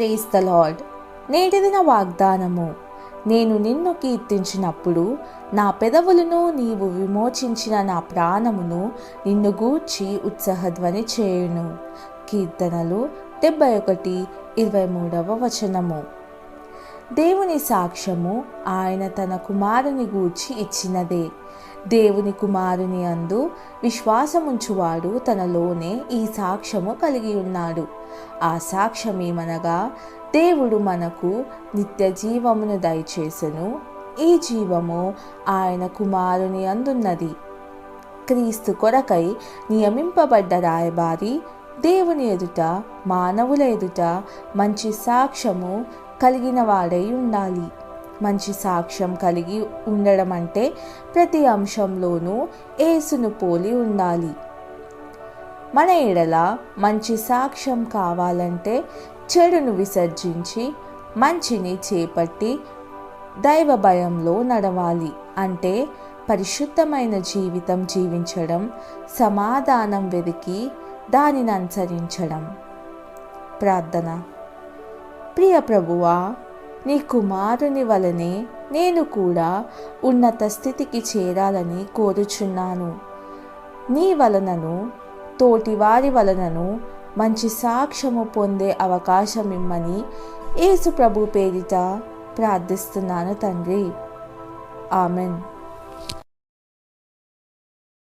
Praise the lord నేటిదిన వాగ్దానము. నేను నిన్ను కీర్తించినప్పుడు నా పెదవులను నీవు విమోచించిన నా ప్రాణమును నిన్ను గూర్చి ఉత్సాహధ్వని చేయును. కీర్తనలు డెబ్బై ఒకటి ఇరవై మూడవ వచనము. దేవుని సాక్ష్యము ఆయన తన కుమారుని గూర్చి ఇచ్చినదే. దేవుని కుమారుని అందు విశ్వాసముంచువాడు తనలోనే ఈ సాక్ష్యము కలిగి ఉన్నాడు. ఆ సాక్ష్యమేమనగా దేవుడు మనకు నిత్య జీవమును దయచేసెను. ఈ జీవము ఆయన కుమారుని అందున్నది. క్రీస్తు కొరకై నియమింపబడ్డ రాయబారి దేవుని ఎదుట మానవుల ఎదుట మంచి సాక్ష్యము కలిగిన వాడై ఉండాలి. మంచి సాక్ష్యం కలిగి ఉండడం అంటే ప్రతి అంశంలోనూ ఏసును పోలి ఉండాలి. మన ఎడల మంచి సాక్ష్యం కావాలంటే చెడును విసర్జించి మంచిని చేపట్టి దైవ భయంలో నడవాలి. అంటే పరిశుద్ధమైన జీవితం జీవించడం సమాధానం వెతికి దానిని అనుసరించడం. ప్రార్థన. ప్రియ ప్రభువా నీ కుమారుని వలనే నేను కూడా ఉన్నత స్థితికి చేరాలని కోరుచున్నాను. నీ వలనను తోటివారి వలనను మంచి సాక్ష్యము పొందే అవకాశం ఇమ్మని యేసు ప్రభు పేరిట ప్రార్థిస్తున్నాను తండ్రి. ఆమెన్.